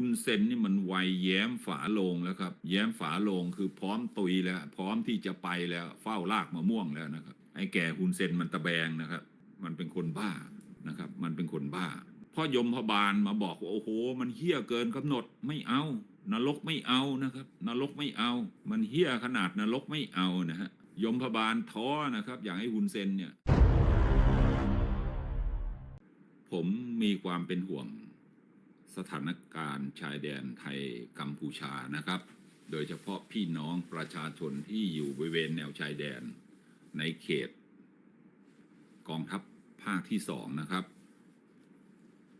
คุณเซนนี่มันวัยแย้มฝาโลงแล้วครับ แย้มฝาโลงคือพร้อมตุยแล้ว พร้อมที่จะไปแล้ว เฝ้าลากมะม่วงแล้วนะครับไอ้แก่คุณเซนมันตะแบงนะครับ มันเป็นคนบ้านะครับ มันเป็นคนบ้าพ่อยมพบาลมาบอกว่าโอ้โห มันเฮี้ยเกินกำหนดไม่เอา นรกไม่เอานะครับ นรกไม่เอา มันเฮี้ยขนาดนรกไม่เอานะฮะยมพบาลท้อนะครับ อยากให้คุณเซนเนี่ย ผมมีความเป็นห่วง สถานการณ์ชายแดนไทยกัมพูชานะครับ โดยเฉพาะพี่น้องประชาชนที่อยู่บริเวณแนวชายแดนในเขต กองทัพภาคที่สองนะครับ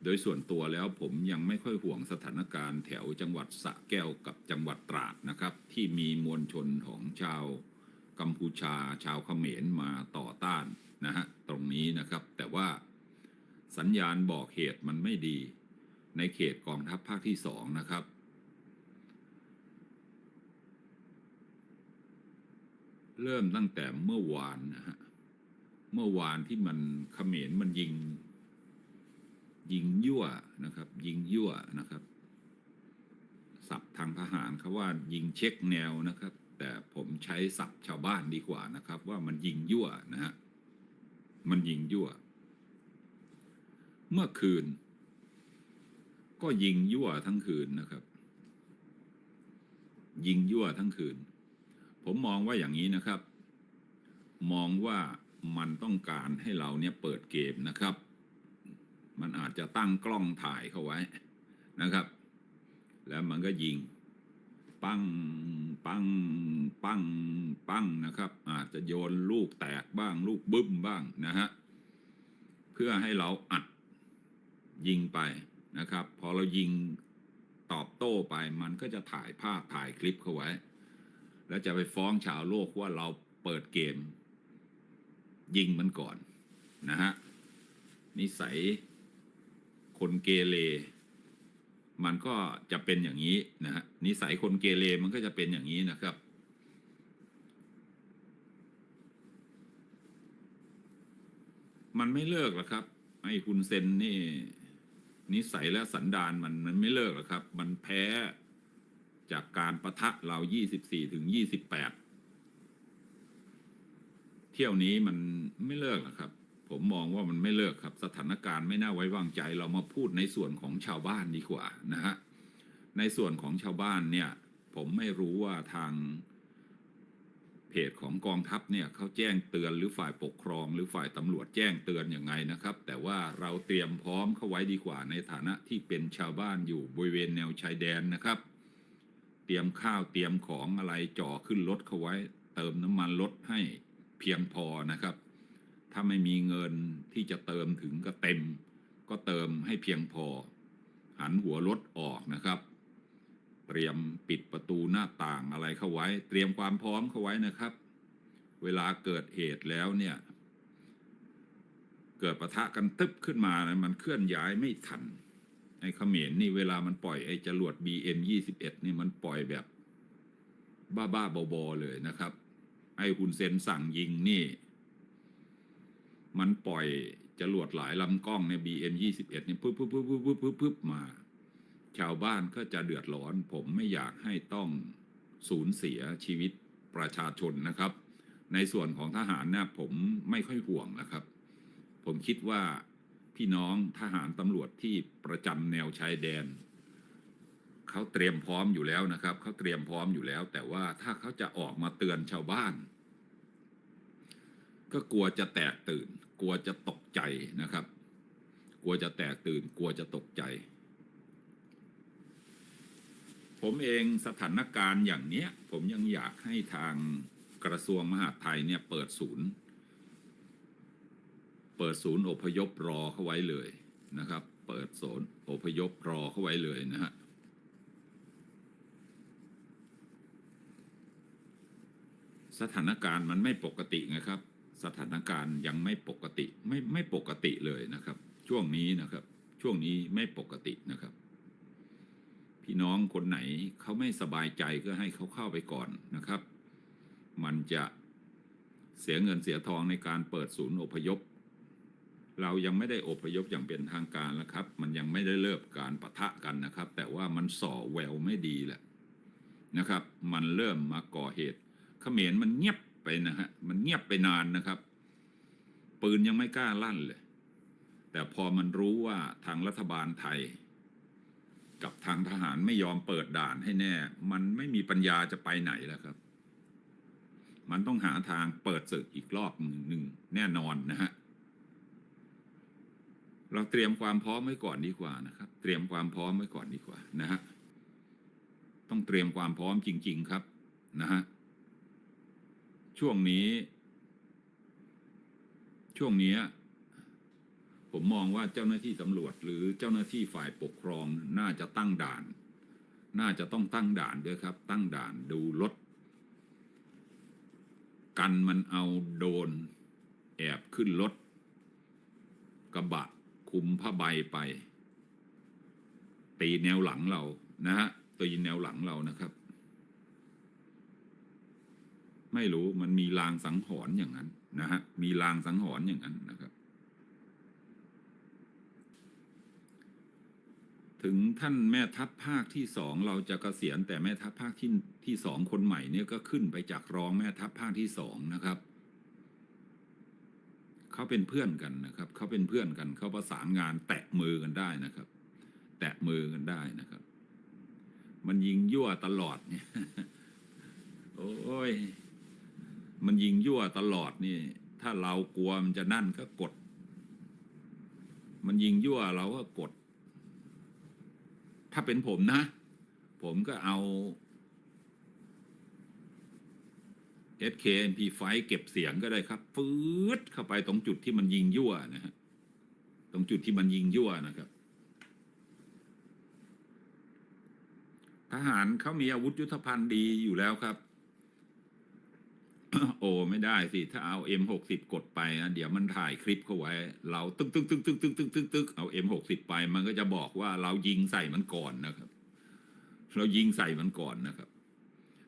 โดยส่วนตัวแล้วผมยังไม่ค่อยห่วงสถานการณ์แถวจังหวัดสะแก้วกับจังหวัดตราดนะครับ ที่มีมวลชนของชาวกัมพูชาชาวเขมรมาต่อต้านนะฮะตรงนี้นะครับ แต่ว่าสัญญาณบอกเหตุมันไม่ดี ในเขตกองทัพภาคที่สองนะครับ เริ่มตั้งแต่เมื่อวานนะฮะเมื่อวานที่มันเขมรมันยิง ยิงยั่วนะครับ ยิงยั่วนะครับศัพท์ทางทหารเขาว่ายิงเช็คแนวนะครับ แต่ผมใช้ศัพท์ชาวบ้านดีกว่านะครับ ว่ามันยิงยั่วนะฮะมันยิงยั่ว เมื่อคืน ก็ยิงยั่วทั้งคืนนะครับ ยิงยั่วทั้งคืน ผมมองว่าอย่างนี้นะครับ มองว่ามันต้องการให้เราเนี่ยเปิดเกมนะครับ มันอาจจะตั้งกล้องถ่ายเข้าไว้นะครับ แล้วมันก็ยิง ปังปังปังปังนะครับ อาจจะโยนลูกแตกบ้าง ลูกบึ้มบ้างนะฮะเพื่อให้เราอัดยิงไป นะครับ พอเรายิงตอบโต้ไปมันก็จะถ่ายภาพถ่ายคลิปเข้าไว้ แล้วจะไปฟ้องชาวโลกว่าเราเปิดเกม ยิงมันก่อนนะฮะนิสัยคนเกเรมันก็จะเป็นอย่างนี้นะฮะนิสัยคนเกเรมันก็จะเป็นอย่างนี้นะครับ มันไม่เลิกหรอกครับไอ้คุณเซนนี่ นิสัยและสันดานมันมันไม่เลิกหรอกครับ มันแพ้จากการประทะเรา 24 ถึง 28 เที่ยวนี้มันไม่เลิกหรอกครับ ผมมองว่ามันไม่เลิกครับ สถานการณ์ไม่น่าไว้วางใจ เรามาพูดในส่วนของชาวบ้านดีกว่านะฮะ ในส่วนของชาวบ้านเนี่ย ผมไม่รู้ว่าทาง เพจของกองทัพเนี่ยเขาแจ้งเตือนหรือฝ่ายปกครอง หรือฝ่ายตำรวจแจ้งเตือนอย่างไงนะครับ แต่ว่าเราเตรียมพร้อมเข้าไว้ดีกว่าในฐานะที่เป็นชาวบ้านอยู่บริเวณแนวชายแดนนะครับ เตรียมข้าวเตรียมของอะไรจ่อขึ้นรถเข้าไว้ เติมน้ำมันรถให้เพียงพอนะครับ ถ้าไม่มีเงินที่จะเติมถึงก็เต็ม ก็เติมให้เพียงพอ หันหัวรถออกนะครับ เตรียมปิดประตูหน้าต่างอะไรเข้าไว้ เตรียมความพร้อมเข้าไว้นะครับ เวลาเกิดเหตุแล้วเนี่ย เกิดปะทะกันตึ๊บขึ้นมานะมันเคลื่อนย้ายไม่ทันไอ้เขมรนี่เวลามันปล่อยไอ้จรวด BM 21นี่มันปล่อยแบบ บ้าๆบอๆเลยนะครับ ไอ้ฮุนเซนสั่งยิงนี่ มันปล่อยจรวดหลายลำกล้องใน BM 21นี่ปึ๊บปึ๊บปึ๊บปึ๊บปึ๊บปึ๊บปึ๊บมา ชาวบ้านก็จะเดือดร้อน ผมไม่อยากให้ต้องสูญเสียชีวิตประชาชนนะครับ ในส่วนของทหารนะผมไม่ค่อยห่วงนะครับ ผมคิดว่าพี่น้องทหารตำรวจที่ประจำแนวชายแดนเขาเตรียมพร้อมอยู่แล้วนะครับเขาเตรียมพร้อมอยู่แล้ว แต่ว่าถ้าเขาจะออกมาเตือนชาวบ้าน ก็กลัวจะแตกตื่น กลัวจะตกใจนะครับ กลัวจะแตกตื่น กลัวจะตกใจ ผมเองสถานการณ์อย่างเนี้ย ผมยังอยากให้ทางกระทรวงมหาดไทยเนี่ยเปิดศูนย์ เปิดศูนย์อพยพรอเข้าไว้เลยนะครับ เปิดศูนย์อพยพรอเข้าไว้เลยนะฮะสถานการณ์มันไม่ปกติไงครับ สถานการณ์ยังไม่ปกติไม่ไม่ปกติเลยนะครับ ช่วงนี้นะครับ ช่วงนี้ไม่ปกตินะครับ พี่น้องคนไหนเขาไม่สบายใจก็ให้เขาเข้าไปก่อนนะครับ มันจะเสียเงินเสียทองในการเปิดศูนย์อพยพ เรายังไม่ได้อพยพอย่างเป็นทางการแล้วครับ มันยังไม่ได้เลิกการปะทะกันนะครับ แต่ว่ามันส่อแววไม่ดีแหละนะครับ มันเริ่มมาก่อเหตุเขมรมันเงียบไปนะฮะมันเงียบไปนานนะครับ ปืนยังไม่กล้าลั่นเลย แต่พอมันรู้ว่าทางรัฐบาลไทย กับทางทหารไม่ยอมเปิดด่านให้แน่ มันไม่มีปัญญาจะไปไหนแล้วครับ มันต้องหาทางเปิดศึกอีกรอบหนึ่งแน่นอนนะฮะเราเตรียมความพร้อมไว้ก่อนดีกว่านะครับ เตรียมความพร้อมไว้ก่อนดีกว่านะฮะต้องเตรียมความพร้อมจริง ๆครับนะฮะช่วงนี้ ช่วงนี้ ผมมองว่าเจ้าหน้าที่ตำรวจหรือเจ้าหน้าที่ฝ่ายปกครองน่าจะตั้งด่าน น่าจะต้องตั้งด่านด้วยครับ ตั้งด่านดูรถกันมันเอาโดน แอบขึ้นรถกระบะคุมผ้าใบไป ตีแนวหลังเรานะฮะตีแนวหลังเรานะครับ ไม่รู้มันมีลางสังหรณ์อย่างนั้นนะฮะมีลางสังหรณ์อย่างนั้นนะครับ ถึงท่านแม่ทัพภาคที่สองเราจะเกษียณแต่แม่ทัพภาคที่ที่สองคนใหม่เนี่ยก็ขึ้นไปจากรองแม่ทัพภาคที่สองนะครับเขาเป็นเพื่อนกันนะครับเขาเป็นเพื่อนกันเขาประสานงานแตะมือกันได้นะครับ แตะมือกันได้นะครับ มันยิงยั่วตลอดเนี่ยโอ้ยมันยิงยั่วตลอดนี่ ถ้าเรากลัวมันจะนั่นก็กด มันยิงยั่วเราก็กด ถ้าเป็นผมนะ ผมก็เอา SK MP5 เก็บเสียงก็ได้ครับ ฟืดเข้าไปตรงจุดที่มันยิงยั่วนะฮะ ตรงจุดที่มันยิงยั่วนะครับ ทหารเขามีอาวุธยุทธภัณฑ์ดีอยู่แล้วครับ โอ้ไม่ได้สิ ถ้าเอา M60 กดไปนะเดี๋ยวมันถ่ายคลิปเขาไว้ เราตึ๊กตึ๊กตึ๊กตึ๊กตึ๊กตึ๊กตึ๊กตึ๊กเอา M60 ไป มันก็จะบอกว่าเรายิงใส่มันก่อนนะครับ เรายิงใส่มันก่อนนะครับ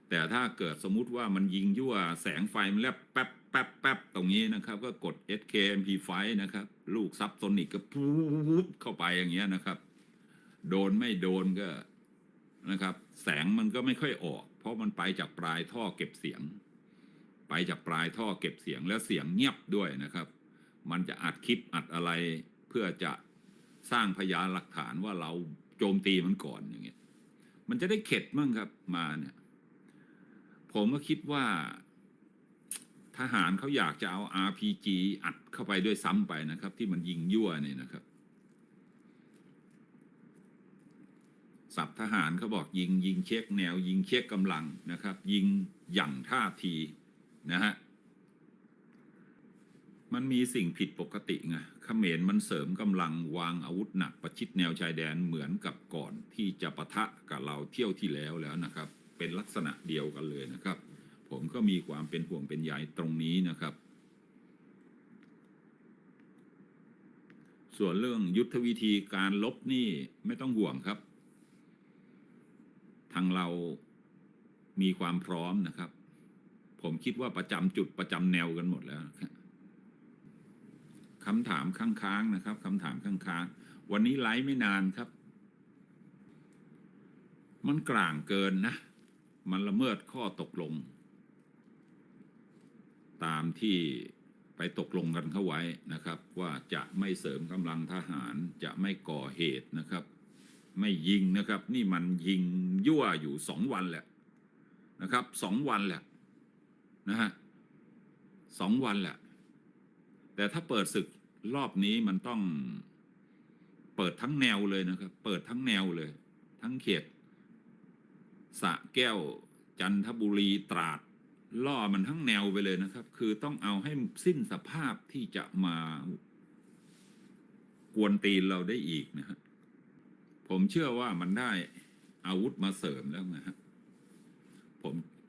แต่ถ้าเกิดสมมุติว่ามันยิงยั่วแสงไฟมันแลบแป๊บแป๊บแป๊บตรงนี้นะครับ ก็กด SKMP5 นะครับ ลูกซับโซนิกก็ปุ๊บเข้าไปอย่างเงี้ยนะครับ โดนไม่โดนก็นะครับ แสงมันก็ไม่ค่อยออก เพราะมันไปจากปลายท่อเก็บเสียง ไปจากปลายท่อเก็บเสียงแล้วเสียงเงียบด้วยนะครับ มันจะอัดคลิปอัดอะไรเพื่อจะสร้างพยานหลักฐานว่าเราโจมตีมันก่อนอย่างเงี้ย มันจะได้เข็ดมั่งครับมาเนี่ย ผมก็คิดว่า ทหารเขาอยากจะเอา RPG อัดเข้าไปด้วยซ้ำไปนะครับ ที่มันยิงยั่วเนี่ยนะครับสับทหารเขาบอกยิงยิงเช็คแนว ยิงเช็คกำลังนะครับ ยิงหยั่งท่าที นะฮะ มันมีสิ่งผิดปกติไงเขมรมันเสริมกำลังวางอาวุธหนักประชิดแนวชายแดนเหมือนกับก่อนที่จะปะทะกับเราเที่ยวที่แล้วแล้วนะครับ เป็นลักษณะเดียวกันเลยนะครับ ผมก็มีความเป็นห่วงเป็นใยตรงนี้นะครับ ส่วนเรื่องยุทธวิธีการลบนี่ไม่ต้องห่วงครับ ทางเรามีความพร้อมนะครับ ผมคิดว่าประจำจุดประจำแนวกันหมดแล้วครับคำถามค้างๆนะครับคำถามค้างๆวันนี้ไลฟ์ไม่นานครับ มันกลางเกินนะ มันละเมิดข้อตกลง ตามที่ไปตกลงกันเข้าไว้นะครับ ว่าจะไม่เสริมกำลังทหารจะไม่ก่อเหตุนะครับ ไม่ยิงนะครับ นี่มันยิงยั่วอยู่สองวันแหละนะครับสองวันแหละ นะฮะสองวันแหละ แต่ถ้าเปิดศึกรอบนี้มันต้องเปิดทั้งแนวเลยนะครับ เปิดทั้งแนวเลย ทั้งเขตสะแก้วจันทบุรีตราด ล่อมันทั้งแนวไปเลยนะครับ คือต้องเอาให้สิ้นสภาพที่จะมากวนตีนเราได้อีกนะฮะผมเชื่อว่ามันได้อาวุธมาเสริมแล้วนะฮะ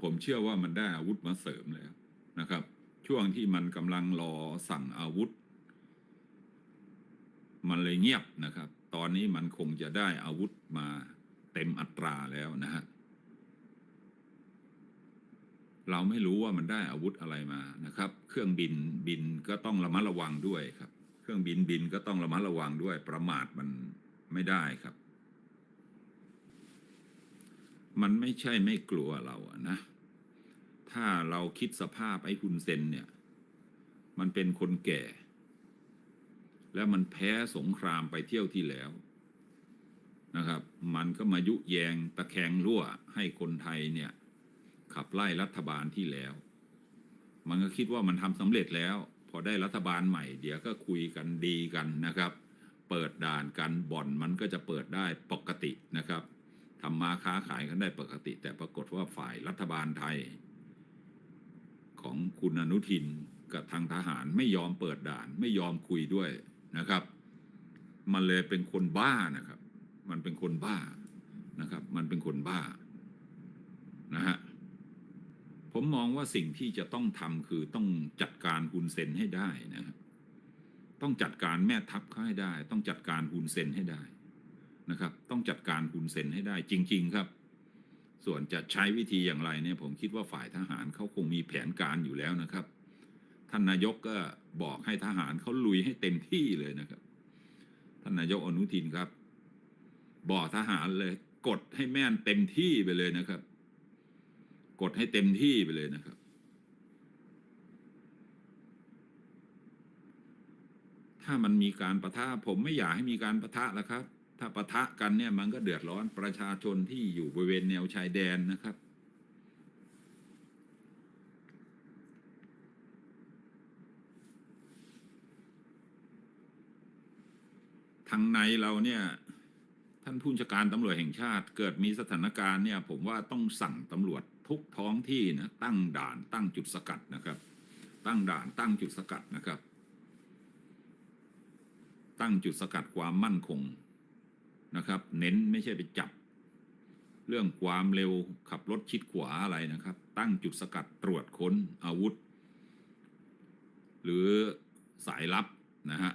ผมเชื่อว่ามันได้อาวุธมาเสริมแล้วนะครับ ช่วงที่มันกำลังรอสั่งอาวุธ มันเลยเงียบนะครับ ตอนนี้มันคงจะได้อาวุธมาเต็มอัตราแล้วนะฮะเราไม่รู้ว่ามันได้อาวุธอะไรมานะครับ เครื่องบินบินก็ต้องระมัดระวังด้วยครับ เครื่องบินบินก็ต้องระมัดระวังด้วย ประมาทมันไม่ได้ครับ มันไม่ใช่ไม่กลัวเราอะนะ ถ้าเราคิดสภาพไอ้คุณเซนเนี่ย มันเป็นคนแก่ แล้วมันแพ้สงครามไปเที่ยวที่แล้วนะครับ มันก็มายุแยงตะแคงรั่วให้คนไทยเนี่ย ขับไล่รัฐบาลที่แล้ว มันก็คิดว่ามันทำสำเร็จแล้ว พอได้รัฐบาลใหม่ เดี๋ยวก็คุยกันดีกันนะครับ เปิดด่านกันบ่อนมันก็จะเปิดได้ปกตินะครับทำมาค้าขายกันได้ปกติ แต่ปรากฏว่าฝ่ายรัฐบาลไทย ของคุณอนุทินกับทางทหารไม่ยอมเปิดด่าน ไม่ยอมคุยด้วยนะครับ มันเลยเป็นคนบ้านะครับ มันเป็นคนบ้านะครับ มันเป็นคนบ้านะฮะผมมองว่าสิ่งที่จะต้องทำคือต้องจัดการฮุนเซนให้ได้นะครับต้องจัดการแม่ทัพเขาให้ได้ ต้องจัดการฮุนเซนให้ได้นะครับ ต้องจัดการฮุนเซนให้ได้จริง ๆ ครับ ส่วนจะใช้วิธีอย่างไรเนี่ยผมคิดว่าฝ่ายทหารเขาคงมีแผนการอยู่แล้วนะครับ ท่านนายกก็บอกให้ทหารเขาลุยให้เต็มที่เลยนะครับ ท่านนายกอนุทินครับ บอกทหารเลยกดให้แม่นเต็มที่ไปเลยนะครับ กดให้เต็มที่ไปเลยนะครับ ถ้ามันมีการประทะผมไม่อยากให้มีการประทะแล้วครับ ถ้าปะทะกันเนี่ยมันก็เดือดร้อนประชาชนที่อยู่บริเวณแนวชายแดนนะครับ ทางในเราเนี่ยท่านผู้บัญชการตำรวจแห่งชาติ เกิดมีสถานการณ์เนี่ย ผมว่าต้องสั่งตำรวจทุกท้องที่นะตั้งด่านตั้งจุดสกัดนะครับ ตั้งด่านตั้งจุดสกัดนะครับ ตั้งจุดสกัดความมั่นคง นะครับ เน้นไม่ใช่ไปจับ เรื่องความเร็วขับรถชิดขวาอะไรนะครับ ตั้งจุดสกัดตรวจค้นอาวุธ หรือสายลับนะฮะ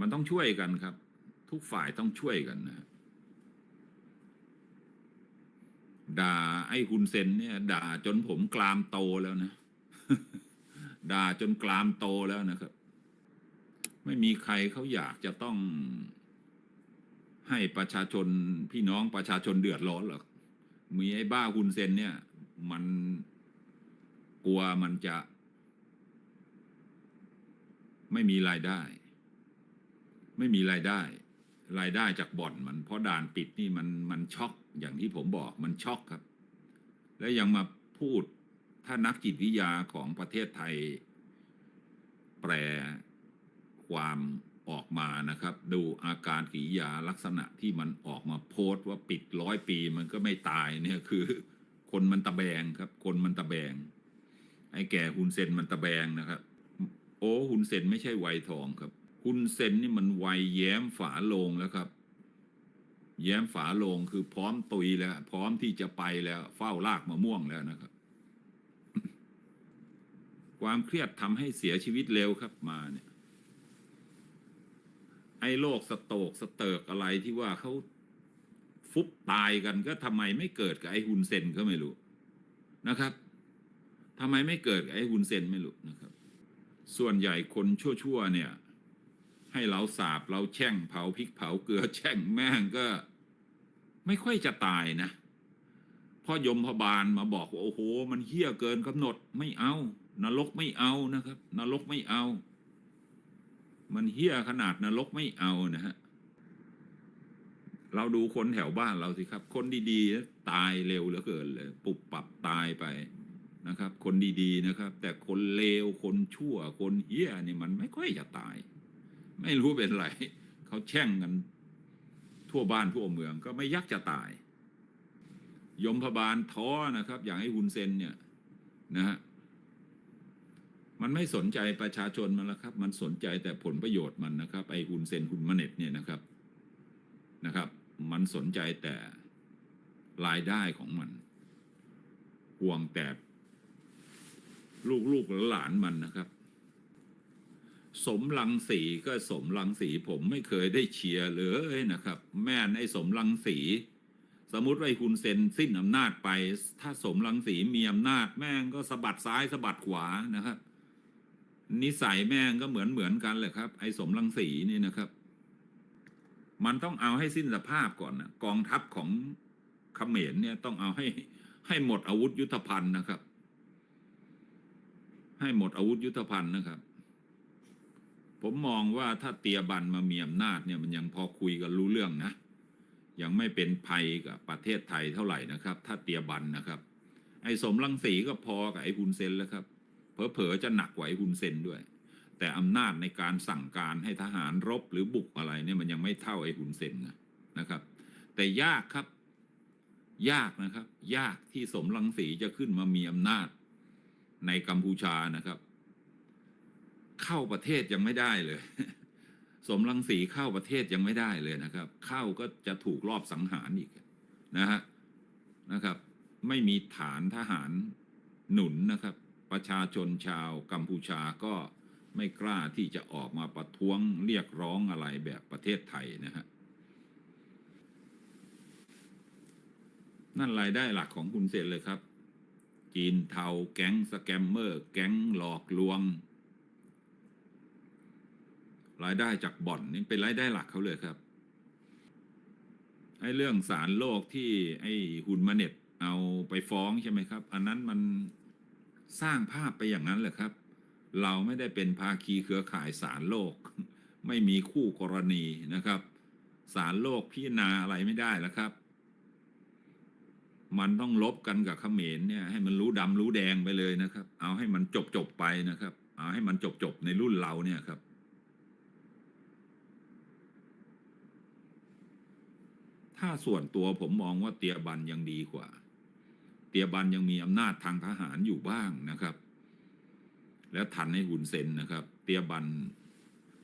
มันต้องช่วยกันครับ ทุกฝ่ายต้องช่วยกันนะ ด่าไอ้คุณเซนเนี่ย ด่าจนผมกรามโตแล้วนะ ด่าจนกรามโตแล้วนะครับ ไม่มีใครเขาอยากจะต้องให้ประชาชนพี่น้องประชาชนเดือดร้อนหรอก มีไอ้บ้าคุณเซนเนี่ย มันกลัวมันจะ ไม่มีรายได้ ไม่มีรายได้ รายได้จากบ่อนมันเพราะด่านปิดนี่มันมันช็อกอย่างที่ผมบอกมันช็อกครับ แล้วยังมาพูดถ้านักจิตวิทยาของประเทศไทย แปล ความออกมานะครับ ดูอาการกิริยาลักษณะที่มันออกมาโพสต์ว่าปิดร้อยปีมันก็ไม่ตายเนี่ยคือ คนมันตะแบงครับ คนมันตะแบงไอ้แก่ฮุนเซนมันตะแบงนะครับ โอ้ฮุนเซนไม่ใช่ไวยทองครับฮุนเซนนี่มันไวยแย้มฝาโลงแล้วครับ แย้มฝาโลงคือพร้อมตุยแล้ว พร้อมที่จะไปแล้ว เฝ้าลากมะม่วงแล้วนะครับ ความเครียดทำให้เสียชีวิตเร็วครับมาเนี่ย อ้โรคสโตกสเติร์กอะไรที่ว่าเขาฟุบตายกันก็ทำไมไม่เกิดกับไอ้ฮุนเซนก็ไม่รู้นะครับทำไมไม่เกิดกับไอ้ฮุนเซนไม่รู้นะครับ ส่วนใหญ่คนชั่วๆเนี่ย ให้เราสาบเราแช่งเผาพริกเผาเกลือแช่งแม่งก็ไม่ค่อยจะตายนะพ่อยมพบาลมาบอกว่าโอ้โห มันเฮี้ยเกินกำหนดไม่เอา นรกไม่เอานะครับ นรกไม่เอา มันเฮี้ยขนาดนรกไม่เอานะฮะ เราดูคนแถวบ้านเราสิครับ คนดีๆ ตายเร็วเหลือเกินเลย ปุบปับตายไปนะครับ คนดีๆนะครับ แต่คนเลวคนชั่ว คนเฮี้ยนี่มันไม่ค่อยจะตาย ไม่รู้เป็นไรเขาแช่งกัน ทั่วบ้านทั่วเมืองก็ไม่ยักจะตาย ยมพบาลท้อนะครับ อย่างไอ้ฮุนเซนเนี่ยนะฮะ มันไม่สนใจประชาชนมันล้วครับ มันสนใจแต่ผลประโยชน์มันนะครับ ไอ้ฮุนเซนฮุนมาเน็ตเนี่ยนะครับนะครับ มันสนใจแต่รายได้ของมัน ห่วงแต่ลูกๆหลานมันนะครับ สมรังสีก็สมรังสีผมไม่เคยได้เชียร์เลยนะครับ แม่นไอ้สมรังสีสมมติไอ้คุณเซนสิ้นอำนาจไป ถ้าสมรังสีมีอำนาจแม่งก็สะบัดซ้ายสะบัดขวานะครับ นิสัยแม่งก็เหมือนเหมือนกันเลยครับ ไอ้สมรังสีนี่นะครับ มันต้องเอาให้สิ้นสภาพก่อนนะกองทัพของเขมรเนี่ยต้องเอาให้ให้หมดอาวุธยุทธภัณฑ์นะครับ ให้หมดอาวุธยุทธภัณฑ์นะครับ ผมมองว่าถ้าเตียบันมามีอำนาจเนี่ยมันยังพอคุยกันรู้เรื่องนะยังไม่เป็นภัยกับประเทศไทยเท่าไหร่นะครับ ถ้าเตียบันนะครับ ไอ้สมรังสีก็พอกับไอ้ฮุนเซนแล้วครับ เผลอๆจะหนักกว่าไอ้ฮุนเซนด้วย แต่อำนาจในการสั่งการให้ทหารรบหรือบุกอะไรเนี่ยมันยังไม่เท่าไอ้ฮุนเซนนะนะครับ แต่ยากครับ ยากนะครับ ยากที่สมรังสีจะขึ้นมามีอำนาจในกัมพูชานะครับ เข้าประเทศยังไม่ได้เลย สมรังสีเข้าประเทศยังไม่ได้เลยนะครับ เข้าก็จะถูกรอบสังหารอีกนะฮะนะครับ ไม่มีฐานทหารหนุนนะครับ ประชาชนชาวกัมพูชาก็ไม่กล้าที่จะออกมาประท้วงเรียกร้องอะไรแบบประเทศไทยนะฮะนั่นรายได้หลักของคุณเซนเลยครับ จีนเทาแก๊งสแกมเมอร์ แก๊งหลอกลวง รายได้จากบ่อนนี่เป็นรายได้หลักเขาเลยครับไอ้เรื่องสารโลกที่ไอ้ฮุนมาเน็ตเอาไปฟ้องใช่ไหมครับ อันนั้นมัน สร้างภาพไปอย่างนั้นแหละครับ เราไม่ได้เป็นภาคีเครือข่ายสารโลก ไม่มีคู่กรณีนะครับ สารโลกพิจารณาอะไรไม่ได้แล้วครับ มันต้องลบกันกับเขมรเนี่ย ให้มันรู้ดำรู้แดงไปเลยนะครับ เอาให้มันจบจบไปนะครับ เอาให้มันจบจบในรุ่นเราเนี่ยครับถ้าส่วนตัวผมมองว่าเตียบันยังดีกว่า ตียบันยังมีอำนาจทางทหารอยู่บ้างนะครับ แล้วทันให้หุ่นเซนนะครับ เตียบัน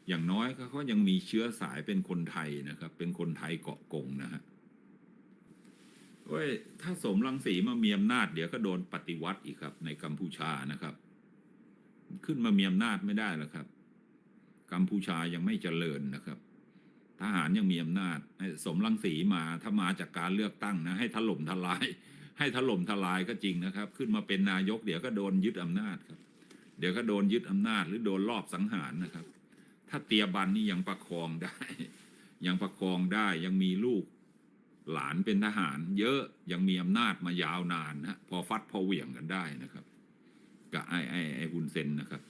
อย่างน้อยเขายังมีเชื้อสายเป็นคนไทยนะครับ เป็นคนไทยเกาะกงนะฮะเว้ยถ้าสมรังสีมามีอำนาจเดี๋ยวก็โดนปฏิวัติอีกครับ ในกัมพูชานะครับ ขึ้นมามีอำนาจไม่ได้แล้วครับ กัมพูชายังไม่เจริญนะครับ ทหารยังมีอำนาจสมรังสีมาถ้ามาจากการเลือกตั้งนะ ให้ถล่มทลาย ให้ถล่มทลายก็จริงนะครับ ขึ้นมาเป็นนายกเดี๋ยวก็โดนยึดอำนาจครับ เดี๋ยวก็โดนยึดอำนาจหรือโดนลอบสังหารนะครับ ถ้าเตียบันนี่ยังประคองได้ ยังประคองได้ยังมีลูกหลานเป็นทหาร เยอะยังมีอำนาจมายาวนานนะพอฟัดพอเหวี่ยงกันได้นะครับกับไอ้ไอ้ไอ้ฮุนเซนนะครับ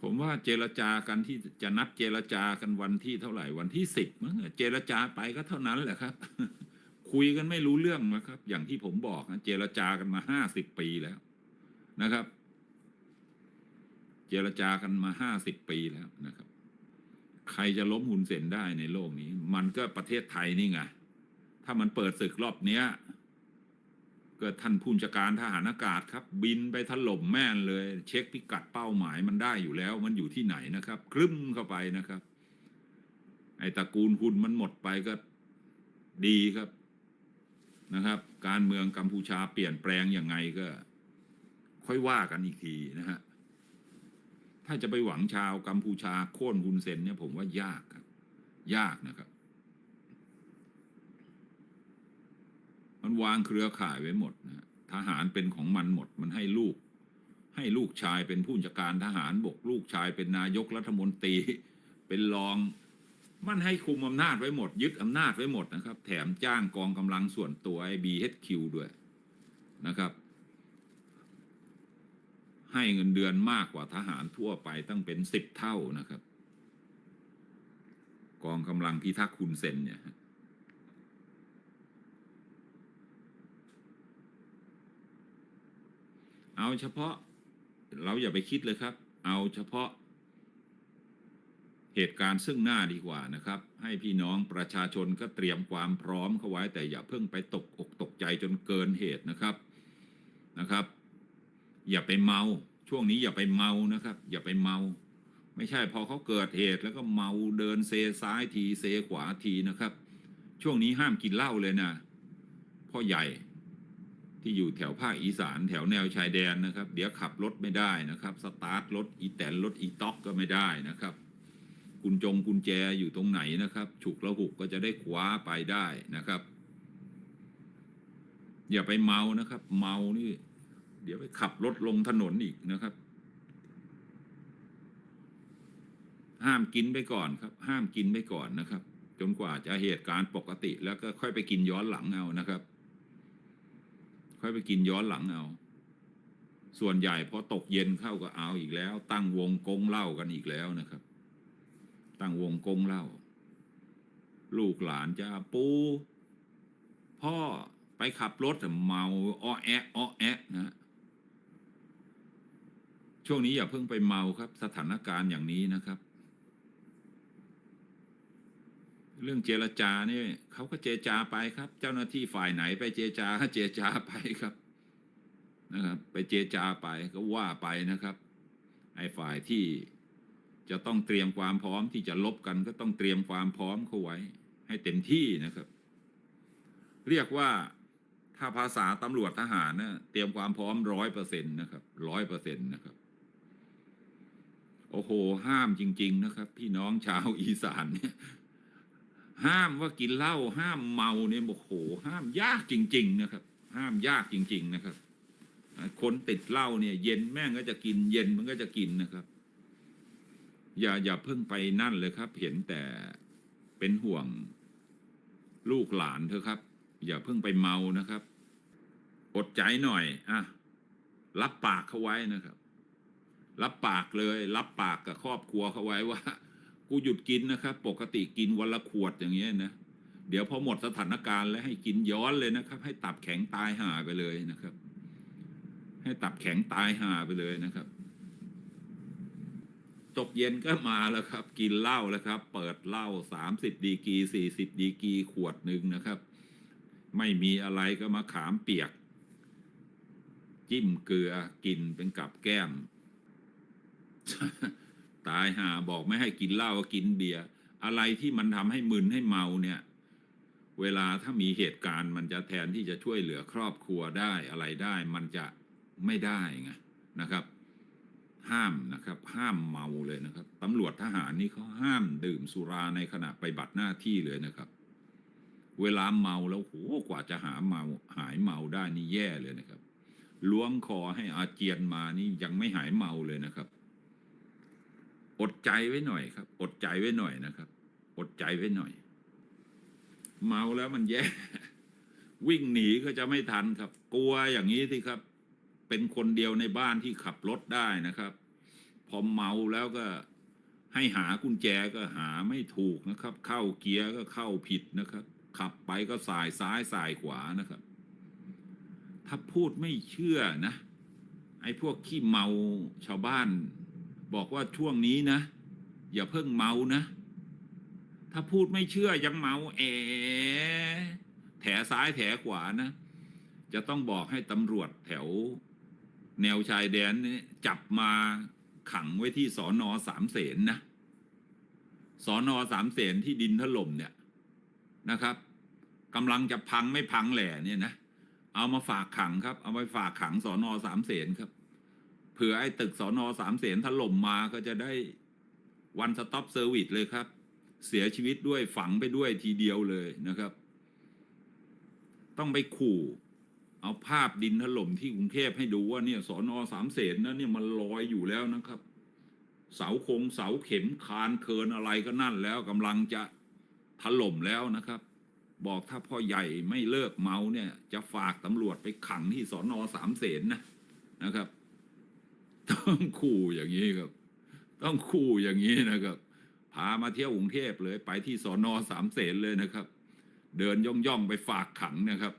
ผมว่าเจรจากันที่จะนัดเจรจากันวันที่เท่าไหร่วันที่สิบมั้งเจรจาไปก็เท่านั้นแหละครับ คุยกันไม่รู้เรื่องนะครับ อย่างที่ผมบอกนะเจรจากันมาห้าสิบปีแล้วนะครับ เจรจากันมาห้าสิบปีแล้วนะครับ ใครจะล้มหุนเซนได้ในโลกนี้ มันก็ประเทศไทยนี่ไงถ้ามันเปิดศึกรอบเนี้ยเกิดท่านผู้บัญชาการทหารอากาศครับ บินไปถล่มแม่นเลย เช็คพิกัดเป้าหมายมันได้อยู่แล้ว มันอยู่ที่ไหนนะครับ ครึ้มเข้าไปนะครับ ไอ้ตระกูลคุณมันหมดไปก็ดีครับ นะครับ การเมืองกัมพูชาเปลี่ยนแปลงยังไงก็ ค่อยว่ากันอีกทีนะฮะถ้าจะไปหวังชาวกัมพูชาโค่นฮุนเซนเนี่ยผมว่ายากครับ ยากนะครับ มันวางเครือข่ายไว้หมดนะทหารเป็นของมันหมด มันให้ลูก ให้ลูกชายเป็นผู้บัญชาการทหารบก ลูกชายเป็นนายกรัฐมนตรี เป็นรอง มันให้คุมอำนาจไว้หมด ยึดอำนาจไว้หมดนะครับ แถมจ้างกองกำลังส่วนตัวไอ้ BHQ ด้วยนะครับ ให้เงินเดือนมากกว่าทหารทั่วไปตั้งเป็นสิบเท่านะครับ กองกำลังพิทักษ์คุณเซนเนี่ยเอาเฉพาะเราอย่าไปคิดเลยครับ เอาเฉพาะ เหตุการณ์ซึ่งหน้าดีกว่านะครับ ให้พี่น้องประชาชนก็เตรียมความพร้อมเข้าไว้ แต่อย่าเพิ่งไปตกอกตกใจจนเกินเหตุนะครับนะครับ อย่าไปเมา ช่วงนี้อย่าไปเมานะครับ อย่าไปเมา ไม่ใช่พอเขาเกิดเหตุแล้วก็เมาเดินเซซ้ายทีเซขวาทีนะครับ ช่วงนี้ห้ามกินเหล้าเลยนะพ่อใหญ่ที่อยู่แถวภาคอีสานแถวแนวชายแดนนะครับ เดี๋ยวขับรถไม่ได้นะครับ สตาร์ทรถอีแตนรถอีต็อกก็ไม่ได้นะครับ กุญจงกุญแจอยู่ตรงไหนนะครับ ฉุกละหุกก็จะได้คว้าไปได้นะครับ อย่าไปเมานะครับ เมานี่ เดี๋ยวไปขับรถลงถนนอีกนะครับ ห้ามกินไปก่อนครับ ห้ามกินไปก่อนนะครับ จนกว่าจะเหตุการณ์ปกติ แล้วก็ค่อยไปกินย้อนหลังเอานะครับ ค่อยไปกินย้อนหลังเอาส่วนใหญ่พอตกเย็นเข้าก็เอาอีกแล้ว ตั้งวงกงเล้ากันอีกแล้วนะครับ ตั้งวงกงเล้าลูกหลานจะปู พ่อไปขับรถแต่เมาอ้อแอะอ้อแอะนะช่วงนี้อย่าเพิ่งไปเมาครับ สถานการณ์อย่างนี้นะครับ เรื่องเจรจาเนี่ยเขาก็เจรจาไปครับ เจ้าหน้าที่ฝ่ายไหนไปเจรจาเจรจาไปครับนะครับ ไปเจรจาไปก็ว่าไปนะครับไอ้ฝ่ายที่ จะต้องเตรียมความพร้อมที่จะลบกันก็ต้องเตรียมความพร้อมเข้าไว้ ให้เต็มที่นะครับ เรียกว่าถ้าภาษาตำรวจทหารนะเตรียมความพร้อมร้อยเปอร์เซ็นต์นะครับร้อยเปอร์เซ็นต์นะครับ โอ้โห ห้ามจริง ๆ นะครับ พี่น้องชาวอีสานเนี่ยห้ามว่ากินเหล้าห้ามเมาเนี่ยโอ้โห ห้ามยากจริง ๆ นะครับ ห้ามยากจริง ๆ นะครับคนติดเหล้าเนี่ย เย็นแม่งก็จะกิน เย็นมันก็จะกินนะครับ อย่าอย่าเพิ่งไปนั่นเลยครับ เห็นแต่เป็นห่วงลูกหลานเถอครับ อย่าเพิ่งไปเมานะครับ อดใจหน่อยอะรับปากเขาไว้นะครับ รับปากเลย รับปากกับครอบครัวเขาไว้ว่า กูหยุดกินนะครับ ปกติกินวันละขวดอย่างเงี้ยนะเดี๋ยวพอหมดสถานการณ์แล้วให้กินย้อนเลยนะครับ ให้ตับแข็งตายห่าไปเลยนะครับ ให้ตับแข็งตายห่าไปเลยนะครับ ตกเย็นก็มาแล้วครับ กินเหล้าแล้วครับ เปิดเหล้าสามสิบดีกรีสี่สิบดีกรีขวดหนึ่งนะครับ ไม่มีอะไรก็มาขามเปียก จิ้มเกลือกินเป็นกับแก้ม ตายหาบอกไม่ให้กินเหล้าก็กินเบียร์อะไรที่มันทำให้มึนให้เมาเนี่ย เวลาถ้ามีเหตุการณ์มันจะแทนที่จะช่วยเหลือครอบครัวได้อะไรได้ มันจะไม่ได้ไงนะครับ ห้ามนะครับ ห้ามเมาเลยนะครับตำรวจทหารนี่เขาห้ามดื่มสุราในขณะไปบัติหน้าที่เลยนะครับ เวลาเมาแล้วโหกว่าจะหาเมาหายเมาได้นี่แย่เลยนะครับล้วงคอให้อาเจียนมานี่ยังไม่หายเมาเลยนะครับ อดใจไว้หน่อยครับ อดใจไว้หน่อยนะครับ อดใจไว้หน่อย เมาแล้วมันแย่ วิ่งหนีก็จะไม่ทันครับ กลัวอย่างนี้สิครับ เป็นคนเดียวในบ้านที่ขับรถได้นะครับ พอเมาแล้วก็ให้หากุญแจก็หาไม่ถูกนะครับ เข้าเกียร์ก็เข้าผิดนะครับ ขับไปก็สายซ้ายสายขวานะครับ ถ้าพูดไม่เชื่อนะ ไอ้พวกขี้เมาชาวบ้าน บอกว่าช่วงนี้นะ อย่าเพิ่งเมานะ ถ้าพูดไม่เชื่อยังเมาแอแถซ้ายแถขวานะ จะต้องบอกให้ตำรวจแถว แนวชายแดนนี่จับมาขังไว้ที่สอนอสามเสนนะสอนอสามเสนที่ดินถล่มเนี่ยนะครับกำลังจะพังไม่พังแหล่เนี่ยนะเอามาฝากขังครับ เอาไปฝากขังสอนอสามเสนครับเผื่อไอ้ตึกสอนอสามเสนถล่มมาก็จะได้วันสต็อปเซอร์วิสเลยครับ เสียชีวิตด้วยฝังไปด้วยทีเดียวเลยนะครับ ต้องไปขู่ เอาภาพดินถล่มที่กรุงเทพให้ดูว่าเนี่ยสอนอสามเสนนะเนี่ยมันลอยอยู่แล้วนะครับ เสาคงเสาเข็มคานเคินอะไรก็นั่นแล้วกำลังจะถล่มแล้วนะครับ บอกถ้าพ่อใหญ่ไม่เลิกเมาเนี่ย จะฝากตำรวจไปขังที่สอนอสามเสนนะนะครับ ต้องขู่อย่างนี้ครับ ต้องขู่อย่างนี้นะครับพามาเที่ยวกรุงเทพเลยไปที่สอนอสามเสนเลยนะครับ เดินย่องย่องๆไปฝากขังนะครับ